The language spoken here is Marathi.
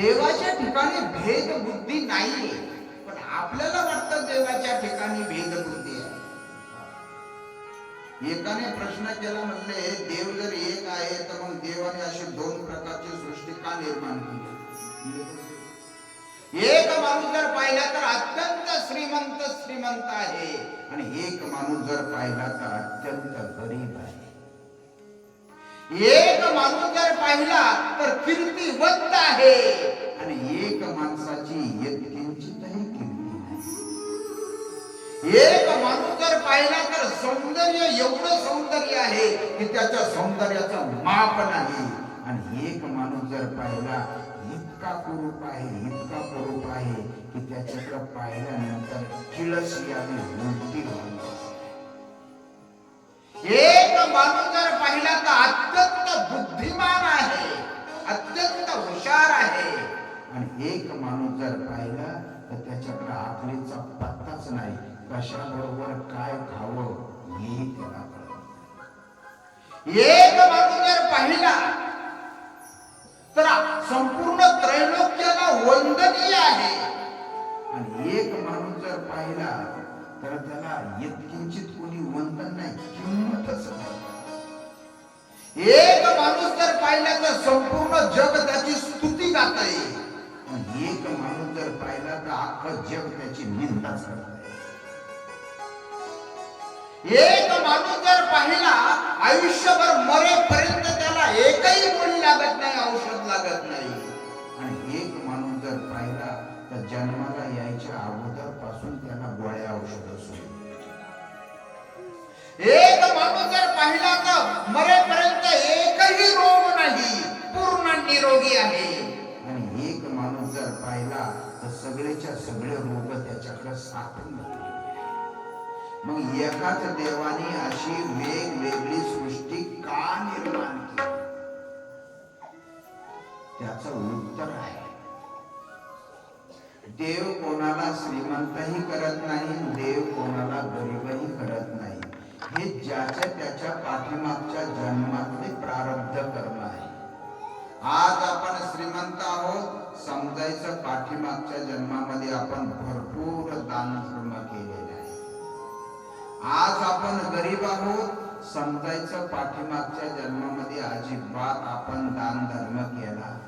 देवाच्या ठिकाणी भेद बुद्धी नाहीये. पण आपल्याला वाटतं देवाच्या ठिकाणी भेद बुद्धी आहे. एकाने प्रश्न केला म्हणले देव जर एक आहे तर मग देवाने अशी दोन प्रकारची सृष्टी का निर्माण केली? एक माणूस जर पाहिला तर अत्यंत श्रीमंत श्रीमंत आहे. आणि एक माणूस जर पाहिला तर अत्यंत गरीब आहे. एक माणूस जर पाहिला तर कीर्तिवंत आहे. आणि एक माणसाची यत्किंचितही कीर्ती एक माणूस जर पाहिला तर सौंदर्य एवढं सौंदर्य आहे की त्याच्या सौंदर्याचं माप नाही. आणि एक माणूस जर पाहिला इतका कुरूप आहे इतका कुरूप आहे की त्याच्याकडे पाहिल्यानंतर किळस यावी उलटी एक माणूस जर पाहिला तर अत्यंत एक माणूस जर पाहिला तर त्याच्याकडे आकलीचा पत्ताच नाही. कशाबरोबर काय खावं हे त्याला कळत एक माणूस जर पाहिला तर संपूर्ण त्रैलोक्याला वंदनीय आहे. आणि एक माणूस जर पाहिला तर त्याला यत्किंचित कोणी वंदन नाही किंमतच नाही. एक माणूस जर पाहिला तर संपूर्ण जग त्याची स्तुती गात येईल एक माणूस जर पाहिला तर अख्खं जग त्याची निंदाच करत एक माणूस जर पाहिला आयुष्यभर मरेपर्यंत त्याला एकही मुली लागत नाही औषध लागत नाही. आणि एक माणूस जर पाहिला तर जन्माला यायच्या अगोदरपासून त्याला गोळ्या औषध सुरू. एक माणूस जर पाहिला तर मरेपर्यंत एकही रोग नाही पूर्ण निरोगी आहे. सगळेच्या सगळे रोग त्याच्याकडे साठून मग एकाच देवाने अशी वेगवेगळी सृष्टी का निर्माण केली? त्याच उत्तर आहे. देव कोणाला श्रीमंतही करत नाही देव कोणाला गरीबही करत नाही. हे ज्याच्या त्याच्या पाठीमागच्या जन्मातले प्रारब्ध कर्म आहे. आज आपण श्रीमंत आहोत समजायचं पाठीमागच्या जन्मामध्ये आपण भरपूर दान धर्म केलेले आहे. आज आपण गरीब आहोत समजायचं पाठीमागच्या जन्मामध्ये अजिबात आपण दान धर्म केला